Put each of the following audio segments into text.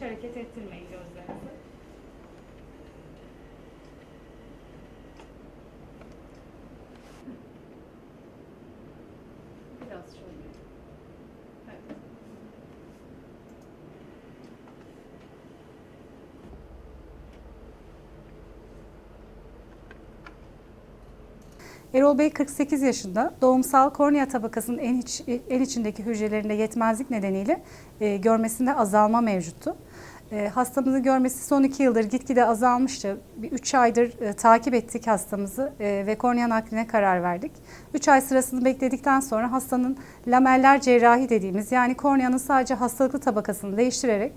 hareket ettirmeyin gözlerinizi. Biraz şöyle. Erol Bey 48 yaşında. Doğumsal kornea tabakasının en, iç, en içindeki hücrelerinde yetmezlik nedeniyle e, görmesinde azalma mevcuttu. E, hastamızın görmesi son 2 yıldır gitgide azalmıştı. Bir 3 aydır e, takip ettik hastamızı e, ve kornea nakline karar verdik. 3 ay sırasını bekledikten sonra hastanın lameller cerrahi dediğimiz yani korneanın sadece hastalıklı tabakasını değiştirerek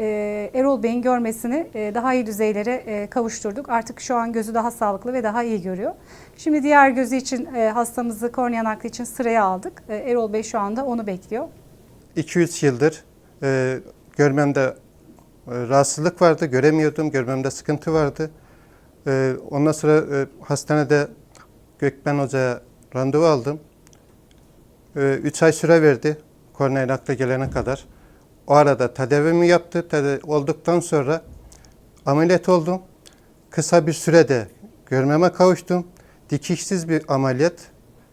e, Erol Bey'in görmesini e, daha iyi düzeylere e, kavuşturduk. Artık şu an gözü daha sağlıklı ve daha iyi görüyor. Şimdi diğer gözü için e, hastamızı kornea nakli için sıraya aldık. E, Erol Bey şu anda onu bekliyor. 200 yıldır e, görmemde rahatsızlık vardı, göremiyordum, görmemde sıkıntı vardı. E, ondan sonra e, hastanede Gökmen Hoca'ya randevu aldım. 3 ay süre verdi kornea nakle gelene kadar. O arada tedavimi yaptı. Tedavi olduktan sonra ameliyat oldum. Kısa bir sürede görmeme kavuştum. Dikişsiz bir ameliyat.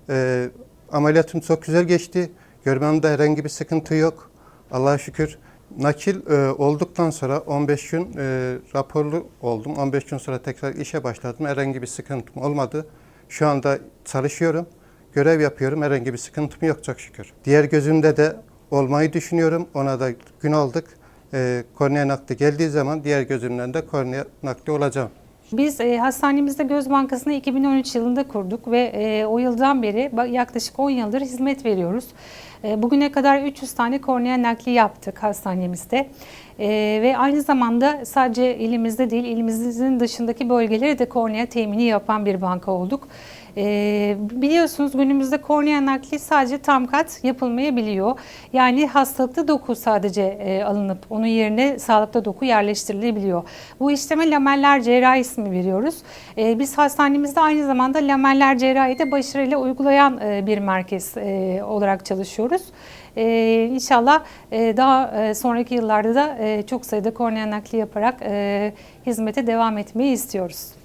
E, ameliyatım çok güzel geçti. Görmemde herhangi bir sıkıntı yok. Allah'a şükür. Nakil e, olduktan sonra 15 gün e, raporlu oldum. 15 gün sonra tekrar işe başladım. Herhangi bir sıkıntım olmadı. Şu anda çalışıyorum. Görev yapıyorum. Herhangi bir sıkıntım yok çok şükür. Diğer gözümde de olmayı düşünüyorum. Ona da gün aldık. E, kornea nakli geldiği zaman diğer gözümden de kornea nakli olacağım. Biz e, hastanemizde Göz Bankası'nı 2013 yılında kurduk ve e, o yıldan beri yaklaşık 10 yıldır hizmet veriyoruz. E, bugüne kadar 300 tane kornea nakli yaptık hastanemizde. E, ve aynı zamanda sadece ilimizde değil, ilimizin dışındaki bölgelere de kornea temini yapan bir banka olduk. E, biliyorsunuz günümüzde kornea nakli sadece tam kat yapılmayabiliyor. Yani hastalıklı doku sadece e, alınıp onun yerine sağlıklı doku yerleştirilebiliyor. Bu işleme lameller cerrahi ismi veriyoruz. E, biz hastanemizde aynı zamanda lameller cerrahi de başarıyla uygulayan e, bir merkez e, olarak çalışıyoruz. E, inşallah e, daha e, sonraki yıllarda da e, çok sayıda kornea nakli yaparak e, hizmete devam etmeyi istiyoruz.